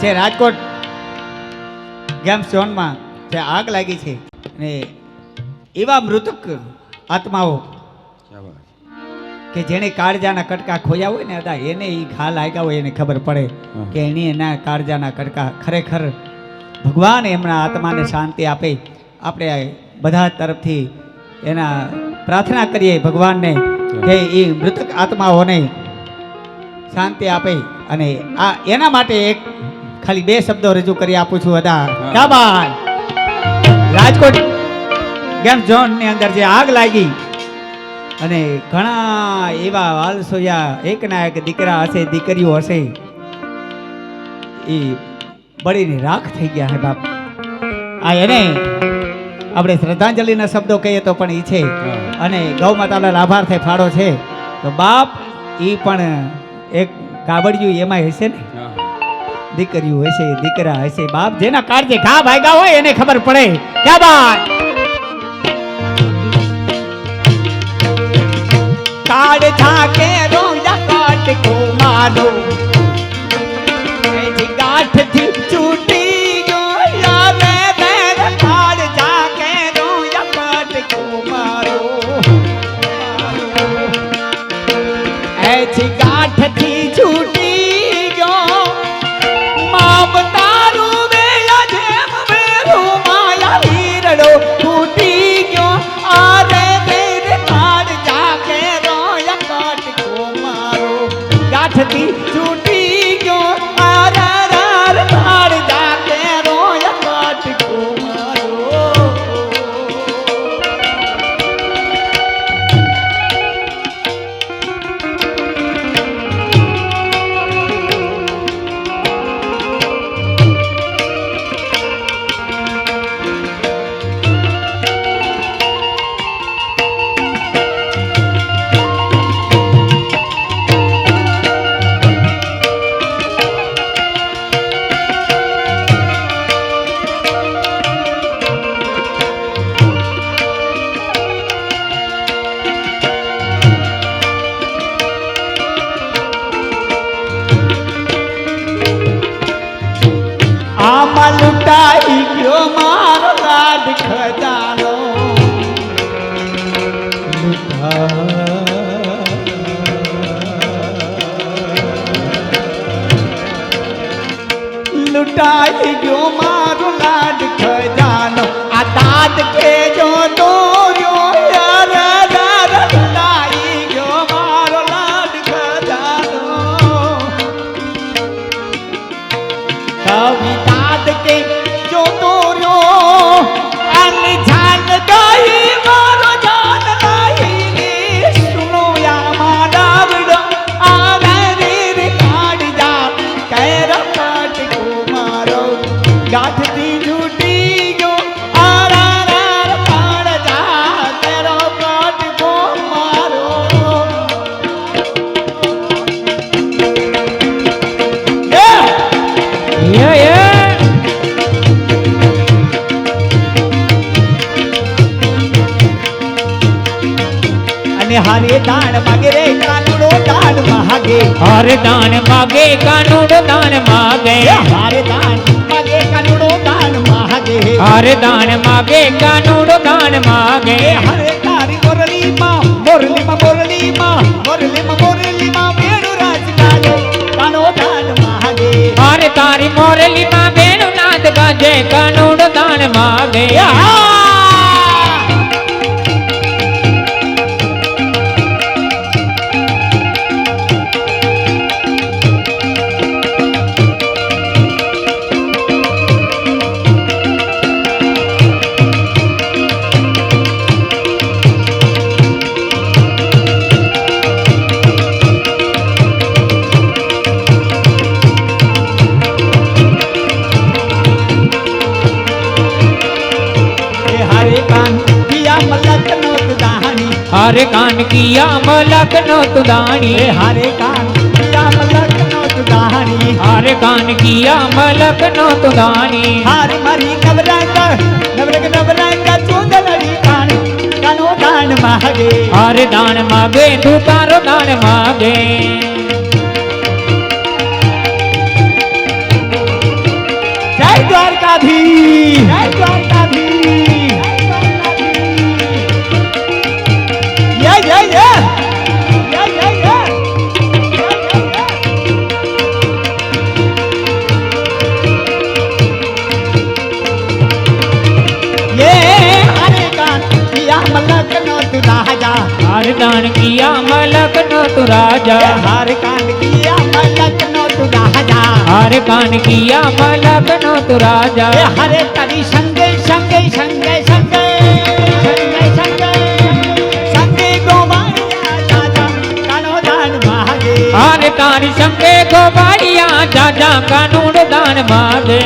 જે રાજકોટ ગેમ ઝોનમાં જે આગ લાગી છે અને એવા મૃતક આત્માઓ કે જેણે કાળજાના કટકા ખોયા હોય ને હતા એને એ ઘા લાગ્યા હોય એને ખબર પડે કે એની એના કાળજાના કટકા ખરેખર ભગવાન એમના આત્માને શાંતિ આપે. આપણે બધા તરફથી એના પ્રાર્થના કરીએ ભગવાનને કે એ મૃતક આત્માઓને શાંતિ આપે અને આ એના માટે એક ખાલી બે શબ્દો રજૂ કરી આપું છું હા. ડાબાલ રાજકોટ ગેમ ઝોનની અંદર જે આગ લાગી અને ઘણા એવા વાલસોયા એકના એક દીકરા હશે દીકરીઓ હશે એ બળીની રાખ થઈ ગયા હે બાપ. આ એને આપણે શ્રદ્ધાંજલિના શબ્દો કહીએ તો પણ એ છે. અને ગૌ માતાના લાભાર્થે ફાળો છે. તો બાપ એ પણ એક કાબડિયું એમાં હશે ને? દીકરીઓ હશે દીકરા હશે બાપ જેના કાળજે ઘા ભાગ્યા હોય એને ખબર પડે. ક્યાં બાત કાળ ઝાકે રોયા કાટ કો મારો. কাঠতি চুটি આમાં લૂંટાઈ ગયો મારો લાડ ખજાનો. લૂંટાઈ ગયો અને હારે દાન માગે રે કાનુડો દાન માગે. હારે દાન માગે કાનુડો દાન માગે. હારે દાન માગે કાનુડો દાન માગે. હારે દાન માગે કાનુડો દાન માગે. હરે તારી મોરલી માં મોરલી માં મોરલી માં મોરલી માં મોરલી માં વેણુ રાજ ગાજો કાનો દાન માગે. હારે તારી મોરલી માં બેનું નાદ ગાજે કાનુડો દાન માગે. આ! પિયા મલક નો દાહણી હર કાન કિયા મલક નો એ તુદાણી હારે કાન પિયા મલક નો દાહણી હર કાન કિયા મલક નો તુદાણી હારી મારી નવરંગ નવરંગ નવરંગ ચુંદડી કાન. કાનો દાન માગે. હર દાન માગે તું તારો દાન માગે. तू राजा हार दान किया मलक नो तू राजा हर कान किया मलक नो तू राजा हर कान किया मलक नो तू राजा हरे तरी संगे संगे संगे संगे संगे संगे संगे गोवाड़िया जा कानो दान मागे। हार कान कानून दान मागे।